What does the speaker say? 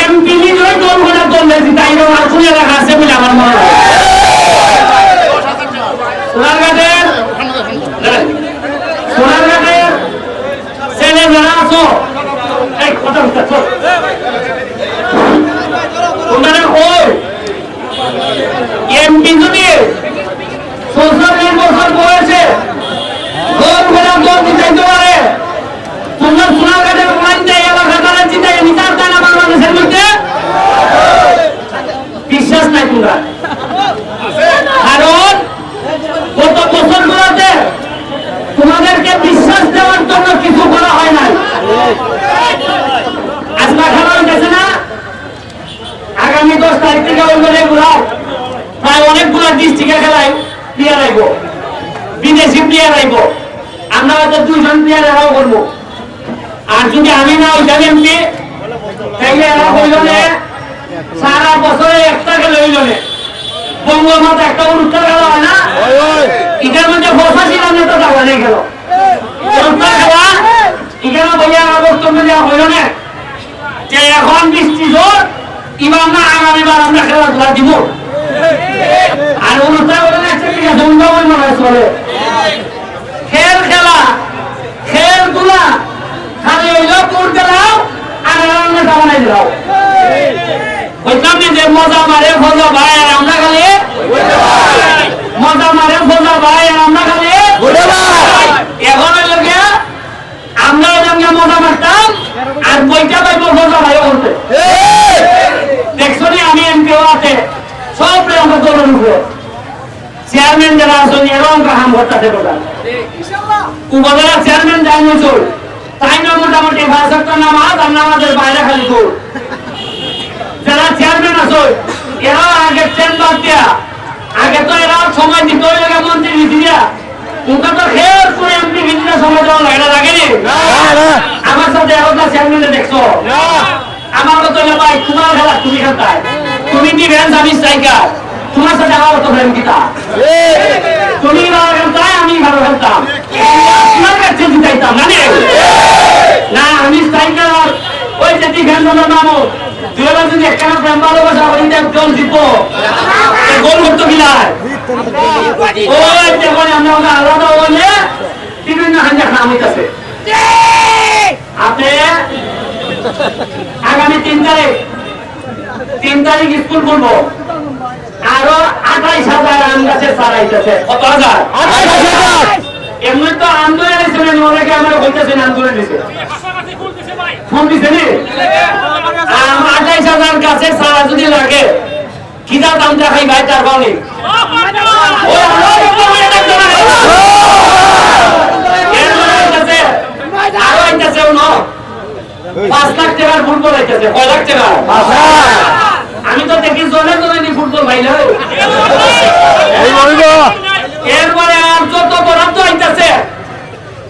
MP নিজেও দল করে দল দিয়েছি, তাই আমার কোন এলাকা আছে বলে আমার মনে হয়। সোনারঘাটের সোনারঘাটের ছেলে কথা প্রায় অনেকগুলো ডিস্ট্রিক্টে খেলায় প্লেয়ার আইব। বিদেশি প্লেয়ার আইব। আমরা হয়তো দুইজন প্লেয়ার এরাও করব। আর যদি আমি না জানি এমনি তাইলে এরা হইলনে সারা বছরে একটা খেলে হইলনে বঙ্গমাতা একটা উত্তর খেলা হয় না? এটার মধ্যে বসাশি রানে তো দাবা নেই খেলো। উত্তর খেলা এখানে ভাইয়া বক্তব্য দেওয়া হইল না। যে এখন বৃষ্টি জোর ইমাম না আগামীবার আমরা খেলাধুলা দিব। খেল খেলা খালি আর বানাই মজা মারে মজা ভাই আর আমরা খালি মজা মারে ফজা ভাই আর আমরা খালি এখন হইল গিয়া আমরা ওইখানকে মজা মারতাম আর বইটা পাইব ফজা ভাইও করতে দেখছ নি আমি এমপিও আছে সব আমরা দলের উপরে। চেয়ারম্যান যারা আছেন এরকম কাহাম করতেছে প্রধান উপজেলা চেয়ারম্যান যাই নজর তাই না মোটামুটি ভারত নামাজ আর নামাজের বাইরে খালি দৌড় যারা চেয়ারম্যান আছে এরাও আগে চেম্বার দিয়া আগে তো এরাও সময় দিত লাগে মন্ত্রী দিয়া উনকা তো খেয়াল করে এমপি ভিতরে সময় দেওয়া লাগে না লাগেনি আমার সাথে এরকম চেয়ারম্যানে দেখছ? আমার মতো ভাই তোমার খেলা তুমি খেলতায় তুমি ডিফেন্স আমি স্ট্রাইকার? তোমার সাথে আমার মতো ফ্রেন্ড কিতা তুমি ভালো আমি ভালো খেলতাম আপনার কাছে জিতাইতাম মানে? না, আমি স্ট্রাইকার। ওই আপনি আগামী তিন তারিখ তিন তারিখ স্কুল খুলবো। আরও আঠাইশ হাজার আম গাছের চারা আইতেছে কত হাজার? এমনি তো আন্দোলন ছিলেন অনেকে আমরা বলতেছেন আন্দোলন দিছে ফোন দিছে নি? আঠাইশ হাজার গাছের চারা যদি লাগে কিনা দাম দেখাই ভাই তার বাউনি আরও আইতাছে অন্য। পাঁচ লাখ টাকার ফুটবল আইতেছে কয় লাখ টাকা আমি তো দেখি জলে জনে ফুটবল